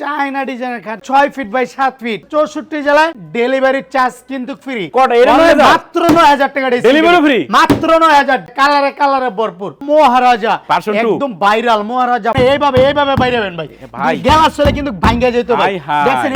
China ডিজাইনের খাট ছয় ফিট বাই সাত ফিট চৌষট্টি জেলায় ডেলিভারি চার্জ কিন্তু ফ্রি? মাত্র নয় হাজার টাকা দিবে। free? মাত্র নয় হাজার। কালারে কালারে ভরপুর। মহারাজা। একদম ভাইরাল মহারাজা। এইভাবে এইভাবে বাইরাবেন ভাই। ভাই। গেলার সাথে কিন্তু ভাঙ্গা যেত ভাই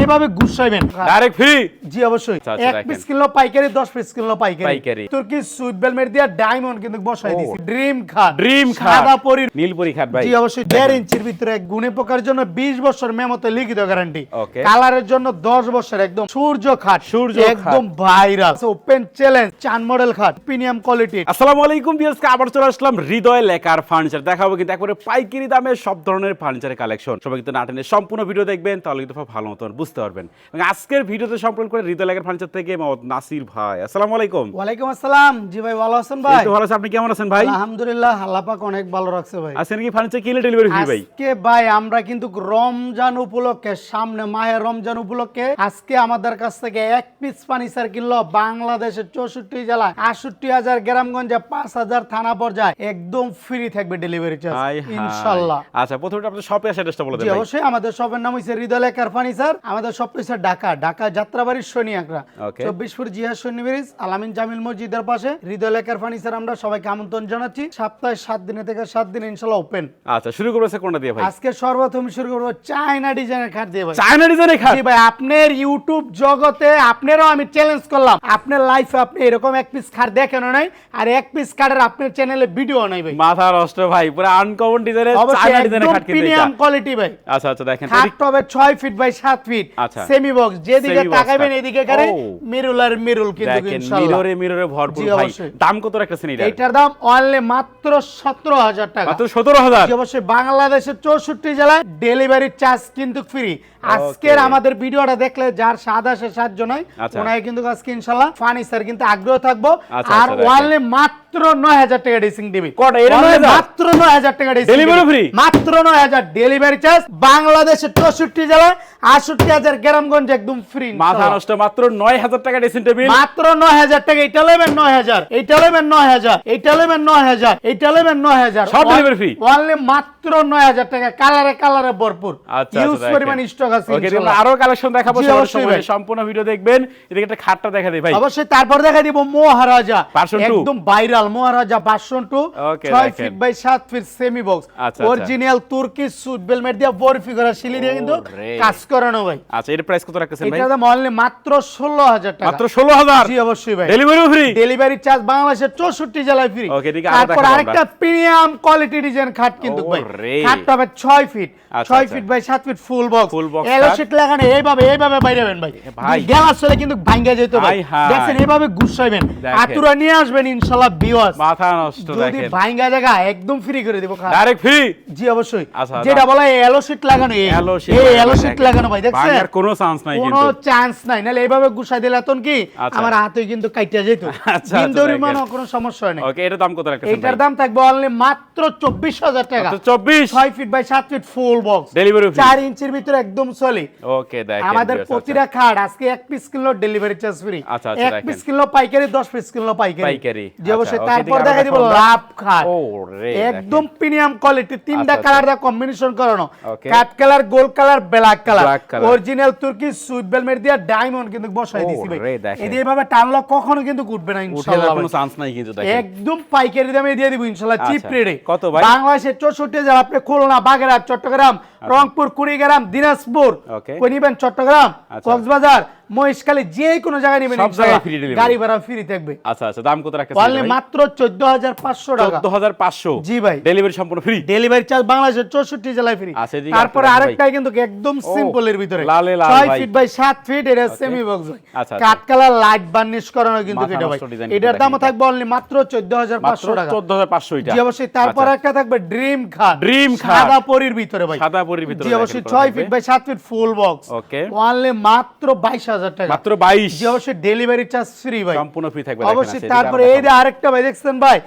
এইভাবে গুছাইবেন। ডাইরেক্ট ফ্রি জি অবশ্যই। আচ্ছা, আচ্ছা, এক পিস কিলো পাইকারি দশ পিস কিলো পাইকারি। পাইকারি। তুর্কি সুইট বেলমেট দিয়া ডায়মন্ড কিন্তু বসাই ড্রিম খাট। ড্রিম খাট। সাদা নীলপরি খাট ভাই। জি অবশ্যই। দেড় ইঞ্চির ভিতরে গুণে পোকার জন্য বিশ বছর মেমতে লিখিত গ্যারান্টি কালারের জন্য দশ বছর একদম সূর্য খাট। সূর্য একদম ভাইরাল ওপেন চ্যালেঞ্জ চান মডেল খাট প্রিমিয়াম কোয়ালিটি আসসালামু আলাইকুম বিয়াসকে আবার চলে আসলাম হৃদয় লেকার ফার্নিচার দেখাবো কিন্তু একবারে পাইকারি দামে সব ধরনের ফার্নিচারের কালেকশন সবাই কিন্তু নাটেনের সম্পূর্ণ ভিডিও দেখবেন তাহলে কিন্তু ভালো মতন বুঝতে পারবেন। এবং আজকের ভিডিওতে সম্পূর্ণ করে হৃদয় লেকার ফার্নিচার থেকে মোহাম্মদ নাসির ভাই। আসসালামু আলাইকুম। ওয়ালাইকুম আসসালাম। জি ভাই ভালো আছেন ভাই? ভালো আছে। আপনি কেমন আছেন ভাই? আলহামদুলিল্লাহ আল্লাহ পাক অনেক ভালো রাখছে ভাই। আজকে কি ফার্নিচার কিনে ডেলিভারি ফ্রি ভাই? আজকে ভাই আমরা কিন্তু রমজান উপলক্ষে সামনে মাহে রমজান উপলক্ষে আজকে আমাদের কাছ থেকে এক পিস ফার্নিচার কিনলো বাংলাদেশের চৌষট্টি জেলায় আটষট্টি হাজার গ্রামগঞ্জে পাঁচ হাজার থানা পর্যায়ে। একদম ফ্রি থাকবে ডেলিভারি চার্জ ইনশাল্লাহ। আচ্ছা প্রথমে শপে অ্যাড্রেসটা বলে অবশ্যই আমাদের শপের নাম হচ্ছে হৃদয় ফার্নিচার আমাদের শপ হচ্ছে ঢাকা ঢাকা যাত্রাবাড়ির শনি আকরা Okay. চব্বিশ ফুট জিয়া শনি ব্রিজ আলামিন জামিল মসজিদের পাশে হৃদয় লেখার ফার্নিচার আমরা সবাইকে আমন্ত্রণ জানাচ্ছি। সপ্তাহে সাত দিনে থেকে সাত দিন ইনশাল্লাহ ওপেন আচ্ছা শুরু করব স্যার কোনটা দিয়ে ভাই? আজকে সর্বপ্রথম শুরু করব চায়না ডিজাইনের খাট দিয়ে ভাই। চায়না ডিজাইনের খাট ভাই আপনার ইউটিউব জগতে আপনারও আমি চ্যালেঞ্জ করলাম। আপনার লাইফে আপনি এরকম এক পিস খাট দেখেন নাই আর এক পিস খাটের আপনার চ্যানেলে ভিডিও নাই ভাই। মাথা নষ্ট ভাই পুরো আনকমন ডিজাইনের চায়না ডিজাইনের খাট কিন্তু প্রিমিয়াম কোয়ালিটি ভাই। আচ্ছা আচ্ছা দেখেন খাট হবে ছয় ফিট বাই সাত ফিট। সেমি বক্স যেদিকে তাকাবেন এদিকে করে। মিরুল আর মিরুল কিন্তু ইনশাআল্লাহ মিররে মিররে ভরপুর ভাই। দাম কত রাখতেছেন এটা এটার? দাম অনলি মাত্র সতেরো হাজার টাকা। মাত্র সতেরো হাজার? জি, অবশ্যই। বাংলাদেশের চৌষট্টি জেলায় ডেলিভারি চার্জ কিন্তু ফ্রি আজকের. আমাদের ভিডিওটা দেখলে যার সাদা সে সাহায্য জনাই আচ্ছা। ওনাকে কিন্তু আজকে ইনশাল্লাহ ফার্নিচার কিন্তু আগ্রহ থাকব আচ্ছা, আর ওয়ার্ল্ড দেখেন। ওয়ানলি মাত্র নয় হাজার টাকা ডিসিং দিবি। কটা? এটা মাত্র নয় হাজার টাকা ডিসিং Delivery free? মাত্র নয় হাজার ডেলিভারি চার্জ বাংলাদেশের চৌষট্টি জেলায় আটষট্টি হাজার গ্রামগঞ্জ একদম ফ্রি মাথা নষ্ট মাত্র টাকা টেবিল। মাত্র নয় হাজার টাকা এটা নেবেন এটা নেবেন এটা নেবেন এটা নেবেন সব delivery free? অনলি মাত্র নয় হাজার টাকা কালারে কালারে ভরপুর। ইউজ পরিমাণ স্টক আছে ইনশাআল্লাহ। আরও কালেকশন দেখাবো সময়। সম্পূর্ণ ভিডিও দেখবেন। এদিকে একটা খাটটা দেখা দেই ভাই। অবশ্যই তারপর দেখা দিব মহারাজা। একদম two? Viral Maharaja version two ছয় ফিট বাই সাত ফিট সেমি বক্স আচ্ছা, আচ্ছা। অরিজিনাল তুর্কি সুট বেলমেট দিয়ে বরফি করা শিলি দিয়ে কিন্তু কাজ করানো ভাই। আচ্ছা এর প্রাইস কত রাখতেছেন ভাই? এটা অনলি মাত্র ষোলো হাজার টাকা। মাত্র ষোলো হাজার? জি অবশ্যই ভাই। ডেলিভারি ফ্রি ডেলিভারি চার্জ বাংলাদেশের চৌষট্টি জেলায় ফ্রি Okay, এদিকে আরও তারপর আরেকটা প্রিমিয়াম কোয়ালিটি ডিজাইন খাট কিন্তু ভাই। ওরে। খাটটা হবে ছয় ফিট আচ্ছা, ছয় আচ্ছা। ফিট বাই সাত feet full box Full box এলো খাট। সিট লাগানো এইভাবে এইভাবে বাইরাবেন ভাই। ভাই। গেলার সাথে কিন্তু ভাঙ্গা যেত ভাই। দেখছেন এইভাবে গুছাইবেন। আতুরা নিয়ে আসবেন ইনশাআল্লাহ বিওয়াস মাথা নষ্ট যদি ভাঙ্গা জায়গা একদম ফ্রি করে দিব ডাইরেক্ট ফ্রি জি অবশ্যই। আচ্ছা, যেটা বলা এলো সিট লাগানো এই এলো এই লাগানো এলো দেখেন। লাগানো ভাই দেখছেন? ভাঙার কোনো চান্স নাই কোনো চান্স নাই। নাহলে এইভাবে গুছাই দিলে তখন কি? আচ্ছা। আমার হাতে কিন্তু কাইটা যেত। আচ্ছা, বিন্দুর দেখেন। কোনো সমস্যা নেই। ওকে এটার দাম কত রাখতেছেন এটার দাম থাকবে অনলি মাত্র চব্বিশ হাজার টাকা। চব্বিশ? ছয় ফিট বাই সাত feet full box delivery free চার ইঞ্চির ভিতরে একদম চলে ওকে দেখেন আমাদের প্রতিটা খাট আজকে এক piece kilo delivery charge free আচ্ছা, আচ্ছা, এক পিস কিলো পাইকারি দশ পিস কিলো পাইকারি। পাইকারি। জি অবশ্যই আচ্ছা, তারপর ওকে, দেখা দিব লাভ খাট। ও রে একদম প্রিমিয়াম কোয়ালিটি তিনটা আচ্ছা, কালার দা কম্বিনেশন করানো. কাট colour gold colour black colour original তুর্কি সুইট বেলমেট দিয়ে ডায়মন্ড কিন্তু বসাই দিছি ভাই। এই এইভাবে টানলো কখনো কিন্তু উঠবে না ইনশাআল্লাহ কোনো চান্স নাই কিন্তু দেখেন। একদম পাইকারি দামে দিয়ে দিব ইনশাআল্লাহ চিপ আচ্ছা। রেটে কত ভাই? বাংলাদেশের চৌষট্টি জেলা আপনি খুলনা বাগেরহাট চট্টগ্রাম রংপুর কুড়িগ্রাম দিনাজপুর। Okay. কই নিবেন? চট্টগ্রাম আচ্ছা। কক্সবাজার মহেশখালী যে কোনো জায়গায় নিবেন সব জায়গায় free delivery। গাড়ি ভাড়া ফ্রি থাকবে। আচ্ছা আচ্ছা দাম কত রাখতেছেন অনলি মাত্র চোদ্দ হাজার পাঁচশো টাকা। চোদ্দ হাজার পাঁচশো? জি ভাই। ডেলিভারি সম্পূর্ণ ফ্রি ডেলিভারি চার্জ বাংলাদেশের চৌষট্টি জেলায় ফ্রি আচ্ছা, এদিকে তারপরে আরেকটা আরেকটাই কিন্তু একদম ভিতরে। লালে লাল ছয় ভাই। ফিট বাই সাত ফিট এটা সেমি বক্স ভাই। আচ্ছা, আচ্ছা। কাঠ কালার লাইট বার্নিশ করানো কিন্তু এটা ভাই। এটার দামও থাকবে অনলি মাত্র চোদ্দ হাজার মাত্র পাঁচশো টাকা। চোদ্দ হাজার পাঁচশো এটা। জি অবশ্যই। তারপর আচ্ছা। একটা থাকবে ড্রিম খাট। Dream খাট। সাদা পরির ভিতরে ভাই। সাদা পরির ভিতরে জি অবশ্যই। করা ছয় ফিট বাই সাত feet full box okay only মাত্র বাইশ হাজার টাকা। মাত্র বাইশ। জি অবশ্যই ডেলিভারি চার্জ ফ্রি ভাই। সম্পূর্ণ ফ্রি থাকবে অবশ্যই আচ্ছা, তারপরে এই যে আরেকটা ভাই দেখছেন ভাই?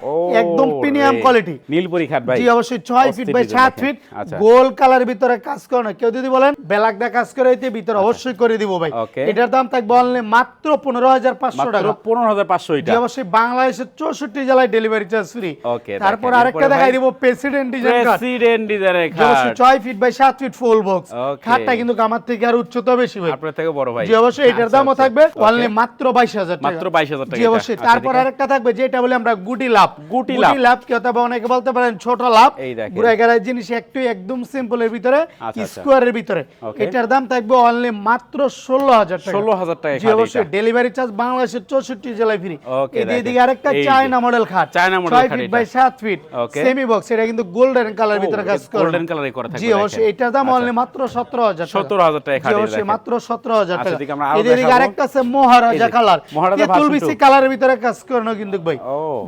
একদম প্রিমিয়াম কোয়ালিটি নীলপরি খাট ভাই। জি অবশ্যই ছয় ফিট বাই সাত ফিট আচ্ছা। গোল কালার ভিতরে কাজ করে না। কেউ যদি বলেন দা কাজ করে দিতে ভিতরে অবশ্যই করে দিব ভাই। এটার দাম থাকবে অনলি মাত্র পনেরো হাজার পাঁচশো টাকা। পনেরো হাজার পাঁচশো জি অবশ্যই বাংলাদেশের চৌষট্টি জেলায় ডেলিভারি চার্জ ফ্রি তারপর আরেকটা দেখাই দিব প্রেসিডেন্ট ডিজাইন প্রেসিডেন্ট ডিজাইনের অবশ্যই খাট ছয় ফিট বাই সাত ফিট ফুল বক্স খাটটা কিন্তু আমার থেকে আর উচ্চতা বেশি ভাই। আপনার থেকে বড় ভাই। জি অবশ্যই এটার আচ্ছা, দামও আচ্ছা। থাকবে অনলি মাত্র বাইশ হাজার টাকা। মাত্র 22,000 টাকা জি অবশ্যই। আচ্ছা, তারপর আরেকটা থাকবে যেটা বলে আমরা গুটি লাভ। গুটি লাভ। লাভ কি হবে অনেকে বলতে পারেন ছোট লাভ। ঘুরে গেলে জিনিস একটু একদম সিম্পলের ভিতরে। স্কোয়ারের ভিতরে। এটার দাম থাকবে অনলি মাত্র ষোলো হাজার টাকা। 16,000 টাকা জি অবশ্যই। ডেলিভারি চার্জ বাংলাদেশের চৌষট্টি জেলায় ফ্রি এদিকে আরেকটা চায়না মডেল খাট। চায়না ছয় খাট ফিট বাই সাত ফিট সেমি বক্স এটা কিন্তু গোল্ডেন কালার ভিতরে কাজ করে। colour এ করা থাকবে, জি অবশ্যই। এটার দাম। অনলি মাত্র সতেরো হাজার 17,000 টাকা খাট, এই অবশ্যই মাত্র সতেরো হাজার আচ্ছা, টাকা। আমরা আরও এদিকে আরেকটা আছে মহারাজা কালার মহারাজা বিসি কালারের ভিতরে কাজ করানো কিন্তু ভাই।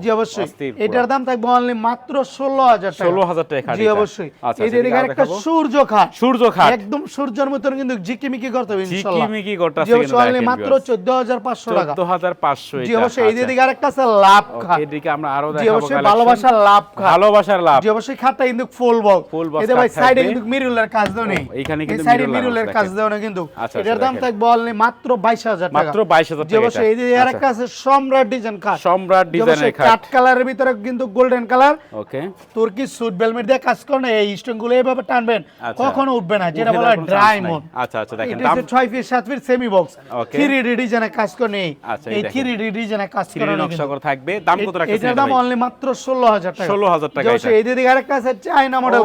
জি অবশ্যই। এটার দাম থাকবে অনলি মাত্র ষোলো হাজার টাকা। 16,000 টাকা জি অবশ্যই। এই যে এদিকে এদিকে আরেকটা সূর্য খাট। সূর্য খাট। একদম সূর্যের মতন কিন্তু ঝিকিমিকি করতে হবে ইনশাআল্লাহ ঝিকিমিকি করতেছে জি কিন্তু অনলি মাত্র viewers। চোদ্দ হাজার পাঁচশো টাকা। 14,500 জি অবশ্যই এই যে। এদিকে আরেকটা আছে লাভ খাট। এদিকে আমরা আরও জি অবশ্যই ভালোবাসার লাভ খাট। ভালোবাসার লাভ। জি অবশ্যই খাটটা কিন্তু ফুল বক্স box এতে ভাই সাইডে। কিন্তু মিরুলের কাজ দেওয়া নেই এইখানে এই কিন্তু মিরুলের কাজ দেওয়া না কিন্তু। আচ্ছা, এটার আচ্ছা, দাম দেখেন। থাকবে অনলি মাত্র বাইশ হাজার টাকা। মাত্র 22,000 জি টাকা অবশ্যই এই যে আরেকটা আছে সম্রাট ডিজাইন খাট। সম্রাট ডিজাইনের কাঠ কালারের ভিতরে কিন্তু গোল্ডেন কালার। ওকে। তুর্কি সুট বেলমেট দিয়ে কাজ করে এই স্টোনগুলো এইভাবে টানবেন আচ্ছা। কখনো উঠবে না যেটা বলা ড্রাই মোড আচ্ছা আচ্ছা দেখেন দাম হচ্ছে ছয় ফিট সাত feet semi box Okay. Three D ডিজাইনে কাজ করে নেই আচ্ছা, এই এই থ্রি ডি ডিজাইনে কাজ করে নকশা করে থাকবে। দাম কত রাখছেন এটা দাম অনলি মাত্র ষোলো হাজার টাকা। 16,000 টাকা। এই দিকে আরেকটা আছে চায়না মডেল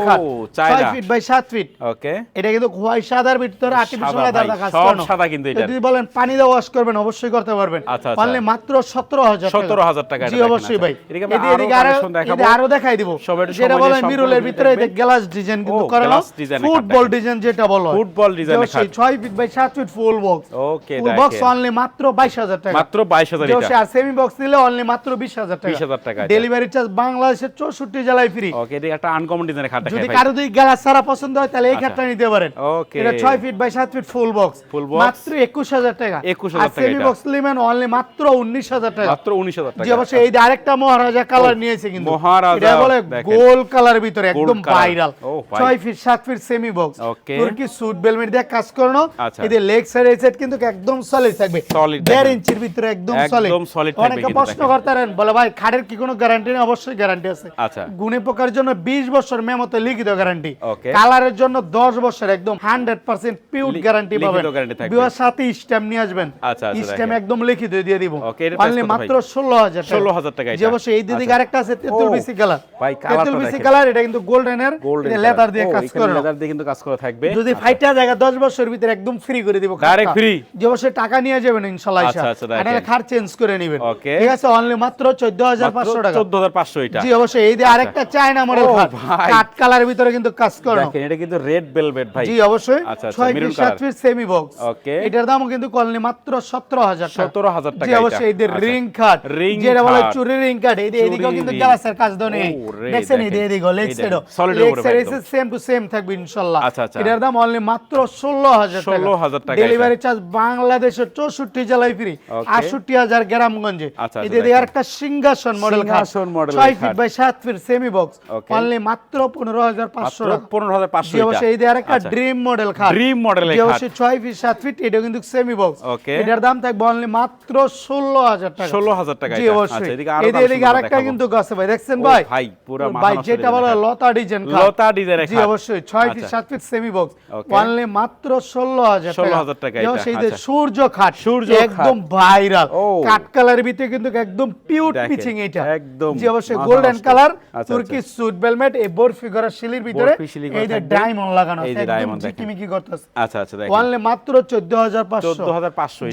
চায়না। ছয় ফিট বাই সাত ফিট ওকে। এটা কিন্তু হোয়াইট সাদার ভিতরে আর্টিফিশিয়াল সব সাদা কিন্তু এটা। যদি বলেন পানি দিয়ে ওয়াশ করবেন অবশ্যই করতে পারবেন। আচ্ছা, আচ্ছা। পারলে মাত্র সতেরো হাজার 17,000 টাকা জি অবশ্যই আচ্ছা। ভাই। এদিকে এদিকে- আরও আরও দেখাই দিব। যেটা সময় বলে নিয়ে মিরুলের ভিতরে। গ্লাস ডিজাইন কিন্তু করানো ফুটবল ডিজাইন যেটা বলো। ফুটবল ডিজাইনের খাট। ছয় ফিট বাই সাত feet full box okay full box only মাত্র বাইশ হাজার টাকা। মাত্র 22000 জি, এটা। আর সেমি বক্স নিলে অনলি মাত্র বিশ হাজার টাকা। 20,000 টাকা ডেলিভারি চার্জ বাংলাদেশের চৌষট্টি জেলায় ফ্রি ওকে এটা একটা আনকমন ডিজাইনের খাট যদি কারও দুই গ্লাস ছাড়া পছন্দ হয় তাহলে এই। খাটটা নিতে পারেন। ওকে। এটা ছয় ফিট বাই সাত feet full box full box মাত্র একুশ হাজার টাকা। 21,000 আর টাকা সেমি বক্স লিমেন অনলি মাত্র উনিশ হাজার টাকা। মাত্র 19000 টাকা। জি অবশ্যই এই আরেকটা মহারাজা কালার নিয়েছে কিন্তু। মহারাজা, এটা বলে গোল কালার ভিতরে একদম ভাইরাল ভাই। ছয় ফিট সাত ফিট সেমি বক্স তুর্কি সুট বেলমেট দিয়ে কাজ করানো। আচ্ছা। এদের লেগ সাইড কিন্তু একদম সলিড থাকবে। দেড় ইঞ্চির ভিতরে একদম সলিড অনেকে প্রশ্ন দেখেন। করতে পারেন বলে ভাই খাটের কি কোনো গ্যারান্টি নেই? অবশ্যই গ্যারান্টি আছে। আচ্ছা। গুণে পোকার জন্য বিশ বছর মেমোতে লিখিত গ্যারান্টি কালারের জন্য দশ বছর একদম হান্ড্রেড পার্সেন্ট পিউর গ্যারান্টি পাবেন। সাথে স্ট্যাম্প নিয়ে আসবেন। আচ্ছা, আচ্ছা, স্ট্যাম্প একদম লিখিত দিয়ে দিব। অনলি মাত্র ষোলো হাজার 16,000 টাকা এটা। অবশ্যই এই দিকে আচ্ছা। আরেকটা আছে তেঁতুল বিসি কালার ভাই, তেঁতুল বিসি কালার এটা কিন্তু গোল্ডেনের লেদার দিয়ে কাজ করে লেদার দিয়ে কিন্তু কাজ করা থাকবে। যদি ফাইটা জায়গা দশ বছরের ভিতরে একদম ফ্রি করে দিব free? যে অবশ্যই টাকা নিয়ে যাবেন ইনশাল্লাহ আচ্ছা, আচ্ছা। এটা খাট চেঞ্জ করে নেবেন. ঠিক আছে অনলি মাত্র চোদ্দ হাজার পাঁচশো টাকা। 14500 এটা। জি অবশ্যই এই যে আরেকটা চায়না মডেল খাট। কাঠ ভিতরে কিন্তু কাজ করানো। দেখেন এটা কিন্তু রেড ভেলভেট ভাই। জি অবশ্যই। আচ্ছা, আচ্ছা, color। Feet semi box Okay. এটার দামও কিন্তু কলনি মাত্র সতেরো হাজার 17,000 টাকা এটা। অবশ্যই এদের। রিং খাট Ring যেটা বলে চুরি রিং এই যে এদিকেও কিন্তু। গ্লাসের কাজ দেওয়া নেই দেখছেন এই দেখেন। লেগ এর লেগ উপরে সাইড সেম টু সেম থাকবে ইনশাআল্লাহ আচ্ছা, আচ্ছা। এটার দাম অনলি মাত্র ষোলো হাজার 16,000 টাকা ডেলিভারি চার্জ বাংলাদেশের চৌষট্টি জেলায় ফ্রি. আটষট্টি হাজার গ্রামগঞ্জে আচ্ছা, এই যে দেখেন। আরেকটা সিংহাসন মডেল খাট সিংহাসন model ছয় ফিট বাই সাত ফিট সেমি বক্স অনলি মাত্র পনেরো হাজার পাঁচশো মাত্র টাকা 15500 জি এটা অবশ্যই এই যে আরেকটা আচ্ছা। ড্রিম মডেল খাট খাট। অবশ্যই ছয় ফিট সাত ফিট এটা কিন্তু সেমি বক্স. এটার দাম থাকবে অনলি মাত্র ষোলো হাজার টাকা। 16000 টাকা জি অবশ্যই আচ্ছা এদিকে এই যে এদিকে আরেকটা কিন্তু আছে ভাই দেখছেন ভাই? ভাই, পুরা ভাই যেটা বলে লতা ডিজাইন লতা ডিজাইনের জি অবশ্যই ছয় ফিট আচ্ছা। সাত ফিট সেমি বক্স অনলি মাত্র ষোলো হাজার 16,000 টাকা সেই যে আচ্ছা। সূর্য খাট সূর্য একদম। ভাইরাল কাট কালারের ভিতরে কিন্তু একদম পিওর পিচিং এটা একদম জি অবশ্যই গোল্ডেন কালার তুর্কি। সুট বেলমেট এই বরফি করা শিলির ভিতরে। এই যে ডায়মন্ড লাগানো আছে একদম। ঝিকিমিকি করতেছে। আচ্ছা আচ্ছা দেখেন। অনলি মাত্র চোদ্দ হাজার পাঁচশো 14,500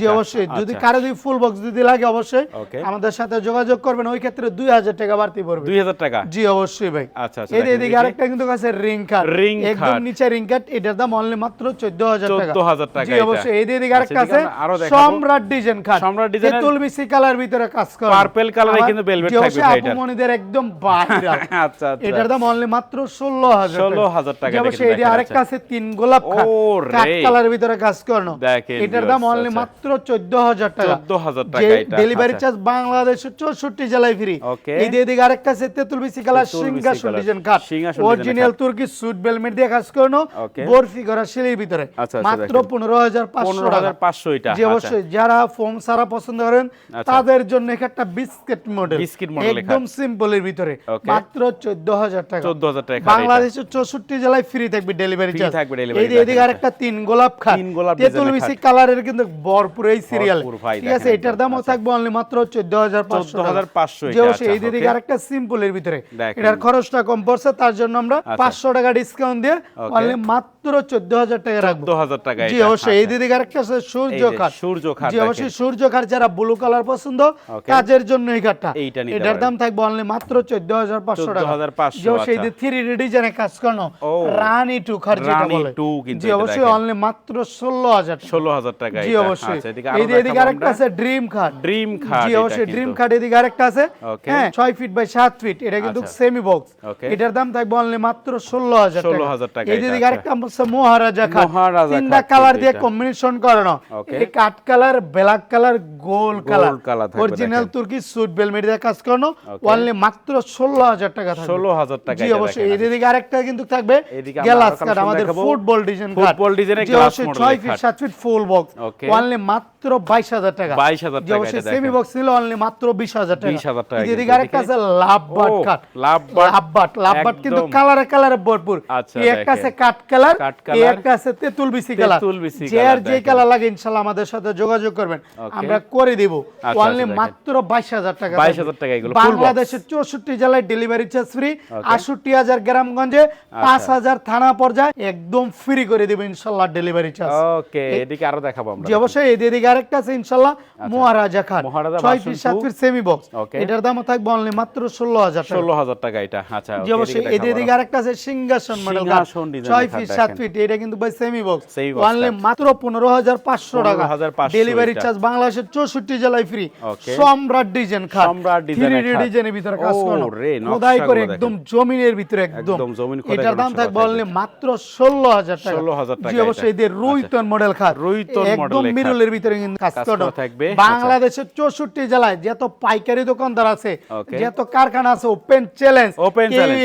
জি অবশ্যই। যদি আচ্ছা। কারও যদি ফুল বক্স যদি লাগে অবশ্যই আমাদের সাথে যোগাযোগ করবেন। ওই ক্ষেত্রে দুই হাজার টাকা বাড়তি পড়বে। দুই হাজার টাকা? জি অবশ্যই ভাই। আচ্ছা, আচ্ছা, এই এদিকে আরেকটা কিন্তু আছে রিং কাট একদম নিচে রিং কাট এটার দাম অনলি মাত্র চোদ্দ হাজার টাকা। 14,000 টাকা জি অবশ্যই। এই এদিকে আরেকটা আছে। সম্রাট ডিজাইন কাট সম্রাট তেতুল কালার ভিতরে কাজ করে। Purple colour কিন্তু velvet থাকবে ভাই এটার। আপুমনিদের একদম ভাইরাল আচ্ছা আচ্ছা। এটার দাম অনলি মাত্র ষোলো হাজার 16,000 টাকা অবশ্যই। এই আরেকটা আচ্ছা। আছে তিন গোলাপ খাট ও কাঠ রে। কালারের ভিতরে কাজ করানো। দেখেন এটার দাম অনলি আচ্ছা। মাত্র চোদ্দ হাজার টাকা 14,000 টাকা এটা, ডেলিভারি আচ্ছা। চার্জ বাংলাদেশের চৌষট্টি জেলায় ফ্রি. এই দিয়ে এদিকে আরেকটা আছে তেতুল বিসি কালার বিসি সিংহাসন ডিজাইন design অরিজিনাল তুর্কি সুট বেলমেট দিয়ে কাজ করানো. বরফি করা শিলির ভিতরে আচ্ছা, মাত্র দেখেন। পনেরো হাজার পাঁচশো পনেরো টাকা হাজার পাঁচশো এটা জি অবশ্যই যারা ফোম সারা পছন্দ করেন। তাদের জন্য একটা বিস্কিট মডেল বিস্কিট মডেল। একদম সিম্পলের ভিতরে মাত্র চোদ্দ হাজার টাকা 14,000 টাকা। বাংলাদেশের চৌষট্টি জেলায় ফ্রি থাকবে ডেলিভারি চার্জ এই যে আচ্ছা। আরেকটা তিন গোলাপ খাট তিন গোলাপ তেতুল মিশি খাট। কালারের কিন্তু ভরপুর এই সিরিয়াল ঠিক আছে এটার দামও আচ্ছা। থাকবে অনলি মাত্র চোদ্দ হাজার পাঁচশো 14,500 যে এটা, অবশ্যই এই আচ্ছা, দিকে আরেকটা সিম্পলের ভিতরে। এটার খরচটা কম পড়ছে তার জন্য আমরা আচ্ছা। পাঁচশো টাকা ডিসকাউন্ট দিয়ে অনলি মাত্র চোদ্দ হাজার টাকা রাখব। 14,000 টাকা জি অবশ্যই এই আচ্ছা। দিকে আরেকটা আছে সূর্য এই খাট। সূর্য খাট জি অবশ্যই সূর্য খাট যারা ব্লু কালার পছন্দ কাজের জন্য এই খাটটা। এটার দাম থাকবে অনলি মাত্র চোদ্দ হাজার পাঁচশো টাকা। 14,500 জি অবশ্যই আচ্ছা। থ্রি ডিজাইনে কাজ করানো। রানী টু খাট যেটা বলে। জি অবশ্যই অনলি মাত্র ষোলো হাজার টাকা ষোলো হাজার টাকা জি অবশ্যই। আচ্ছা, এদিকে এদিকে আরেকটা আছে ড্রিম খাট ড্রিম খাট জি অবশ্যই ড্রিম খাট এদিকে আরেকটা আছে। হ্যাঁ ছয় ফিট বাই সাত ফিট এটা কিন্তু। সেমি বক্স এটার দাম থাকবে অনলি মাত্র ষোলো হাজার 16,000 টাকা এই এটা, দিকে আচ্ছা। আরেকটা আছে। মহারাজা খাট। মহারাজা তিনটা কালার দিয়ে কম্বিনেশন করানো। কাঠ colour black colour gold colour original তুর্কি সুট বেলমেট দিয়ে কাজ করানো। অনলি মাত্র ষোলো হাজার টাকা থাকবে। 16,000 টাকা জি অবশ্যই। দেখেন। এই দিকে আরেকটা কিন্তু থাকবে। গ্লাস collection আমাদের। ফুটবল ডিজাইন কাঠ ফুটবল ডিজাইনের অবশ্যই model ছয় ফিট খাট। সাত feet full box Okay. Only মাত্র বাইশ হাজার টাকা। 22,000 জি টাকা এটা সেমি বক্স ছিল অনলি মাত্র বিশ হাজার টাকা। 20,000 টাকা এই দিকে কিন্তু। আরেকটা আছে লাভ বাট কাঠ লাভ বাট। লাভ বাট কিন্তু কালারে কালারে ভরপুর। আচ্ছা, এই একটা আছে। কাঠ কালার এই একটা আছে তেঁতুল বিসি কালার যে আর কালার যে কালার লাগে ইনশাআল্লাহ আমাদের সাথে যোগাযোগ করবেন। আমরা করে দিব। আচ্ছা, অনলি মাত্র বাইশ হাজার টাকা 22,000 টাকা এগুলো, বাংলাদেশের চৌষট্টি জেলায় ডেলিভারি চার্জ ফ্রি Okay. আটষট্টি হাজার গ্রামগঞ্জে পাঁচ হাজার থানা পর্যায়ে একদম ফ্রি করে দেবে ইনশাল্লাহ ডেলিভারি চার্জ ওকে এদিকে আরও দেখাবো আমরা জি অবশ্যই এই দিকে আরেকটা আছে মহারাজা খান। মহারাজা ফিট সাত সেমি বক্স এটার দামও থাকবে অনলি মাত্র ষোলো হাজার টাকা। এটা। আচ্ছা জি অবশ্যই দেখাবো দিকে আরেকটা আছে সিংহাসন মডেল সিংহাসন design ছয় এর ফিট খাট ফিট এটা কিন্তু ভাই সেমি বক্স অনলি মাত্র পনেরো হাজার পাঁচশো টাকা। ডেলিভারি চার্জ বাংলাদেশের চৌষট্টি জেলায় ফ্রি সম্রাট ডিজাইন খাট সম্রাট design এর 3D খাট। ডিজাইনের ভিতরে কাজ করানো খোদাই করে একদম জমিনের ভিতরে একদম। এটার দাম থাকবে অনলি মাত্র ষোলো হাজার টাকা। 16,000 টাকা জি অবশ্যই এদের রুইতন মডেল খাট রুইতন একদম ভিতরে থাকবে। বাংলাদেশের চৌষট্টি জেলায় যত পাইকারি দোকানদার আছে. যত কারখানা আছে ওপেন চ্যালেঞ্জ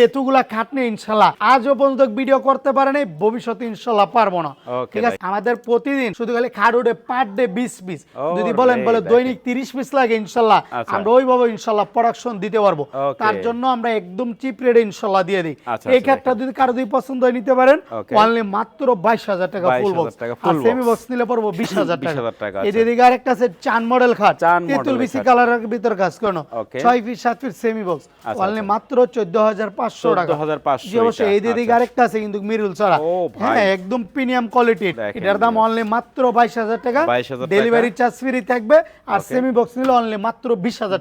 এতগুলা খাটনি ইনশাল্লাহ আজও পর্যন্ত ভিডিও করতে পারেনি ভবিষ্যতে ইনশাল্লাহ পারব না। ঠিক আছে? আমাদের প্রতিদিন শুধু খালি উঠে পার ডে বিশ পিস যদি বলেন বলে দৈনিক তিরিশ পিস লাগে ইনশাল্লাহ আচ্ছা। আমরা ওইভাবে ইনশাল্লাহ প্রোডাকশন দিতে পারব। তার জন্য আমরা একদম চিপ রেটে ইনশাল্লাহ দিয়ে দিই। আচ্ছা, এই আচ্ছা, খাটটা যদি কারও যদি পছন্দ হয় নিতে পারেন অনলি মাত্র বাইশ হাজার টাকা ফুল বক্স আর সেমি বক্স নিলে পড়ব বিশ হাজার টাকা। 20,000 টাকা, আচ্ছা। দিকে আরেকটা আছে চান মডেল খাট। তেঁতুল বিসি। কালারের ভিতর কাজ করানো ছয় ফিট সাত ফিট সেমি বক্স আচ্ছা, অনলি আচ্ছা। মাত্র চোদ্দ হাজার পাঁচশো টাকা। জি অবশ্যই। এই দিকে আচ্ছা। আরেকটা আছে কিন্তু মিরুল ছাড়া। হ্যাঁ একদম প্রিমিয়াম কোয়ালিটির এটার দাম অনলি মাত্র বাইশ হাজার টাকা। ডেলিভারি চার্জ ফ্রি থাকবে। আর সেমি বক্স নিলে অনলি মাত্র বিশ হাজার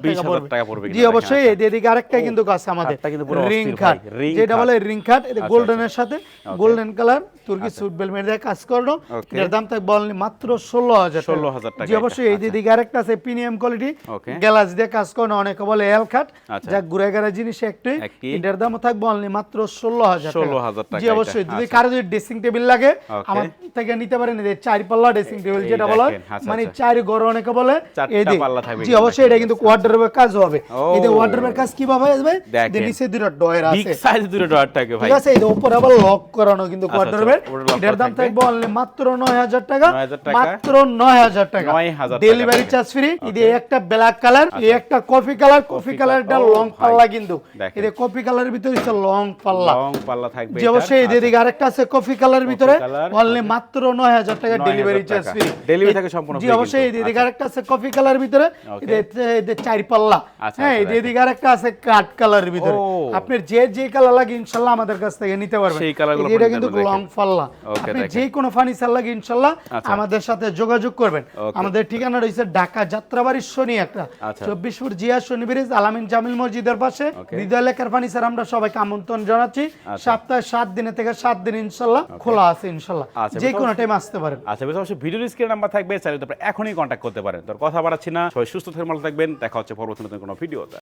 টাকা পড়বে। জি অবশ্যই। আচ্ছা। এই দিকে আরেকটা কিন্তু আছে আমাদের। রিং খাট। যেটা বলে রিং খাট এটা আচ্ছা, গোল্ডেনের সাথে। গোল্ডেন কালার তুর্কি সুট বেলমেট দিয়ে কাজ করানো. এটার দাম থাকবে অনলি মাত্র ষোলো হাজার 16,000 টাকা অবশ্যই এই এটা, আরেকটা আছে প্রিমিয়াম কোয়ালিটি. গ্লাস দিয়ে কাজ করানো অনেকে বলে এল খাট আচ্ছা। যা ঘুরে গেড়ে জিনিস একটি। এটার দামও থাকবে অনলি মাত্র ষোলো হাজার 16,000 টাকা জি অবশ্যই। যদি আচ্ছা। কারও যদি ড্রেসিং টেবিল লাগে আমার থেকে নিতে পারেন এই যে চার পাল্লা ড্রেসিং টেবিল যেটা বলা আচ্ছা, মানে আচ্ছা। চার গড় অনেকে বলে এই থাকবে জি অবশ্যই এটা কিন্তু ওয়ার্ড্রোবের কাজ হবে। এই ওয়ার্ড্রোবের কাজ কীভাবে আসবে? নিচে দুটো ডয়ার বিগ আছে। সাইজ দুটো ডট থাকে ভাই। ঠিক আছে এই উপরে আবার লক করানো কিন্তু আচ্ছা, আচ্ছা, lock এটার দাম থাকবে। থাকবে অনলি মাত্র নয় হাজার টাকা। 9,000 টাকা। মাত্র নয় হাজার টাকা। 9,000 ডেলিভারি চার্জ ফ্রি এই একটা ব্ল্যাক কালার এই একটা কফি কালার কফি কালারটা লং পাল্লা কিন্তু। এই কফি কালারের ভিতরে হচ্ছে লং পাল্লা। লং পাল্লা থাকবে যে অবশ্যই এই দিকে আরেকটা আছে কফি কালার ভিতরে। অনলি মাত্র নয় হাজার টাকা ডেলিভারি চার্জ ফ্রি Delivery থাকে সম্পূর্ণ জি অবশ্যই এই দিকে আরেকটা আছে কফি কালার ভিতরে। Okay. এই যে- চার পাল্লা। আচ্ছা, হ্যাঁ আচ্ছা, এই দিকে আরেকটা আছে কাঠ কালারের ভিতরে। ও। আপনার যে যে কালার লাগে ইনশাল্লাহ আমাদের কাছ থেকে নিতে পারবেন। সেই যে এটা কিন্তু লং পাল্লা। আপনি। যে কোনো ফার্নিচার লাগে ইনশাল্লাহ আচ্ছা। আমাদের সাথে যোগাযোগ করবেন। আমাদের ঠিকানা রয়েছে ঢাকা যাত্রাবাড়ির শনি একটা। আচ্ছা। চব্বিশ ফুট জিয়া শনি ব্রিজ আলামিন জামিল মসজিদের পাশে। হৃদয় লেখার ফার্নিচার আমরা সবাইকে আমন্ত্রণ জানাচ্ছি। আচ্ছা। সপ্তাহে সাত দিনে থেকে সাত দিন ইনশাল্লাহ খোলা আছে ইনশাল্লাহ। আচ্ছা, যে কোনো টাইম আসতে পারেন। আচ্ছা বেশ অবশ্যই ভিডিওর স্ক্রিন নাম্বার থাকবে চাইলে এখনই কন্ট্যাক্ট করতে পারেন। তোর কথা বাড়াচ্ছি না। সবাই সুস্থ থাকবেন ভালো থাকবেন। দেখা হচ্ছে পরবর্তী কোনো ভিডিওতে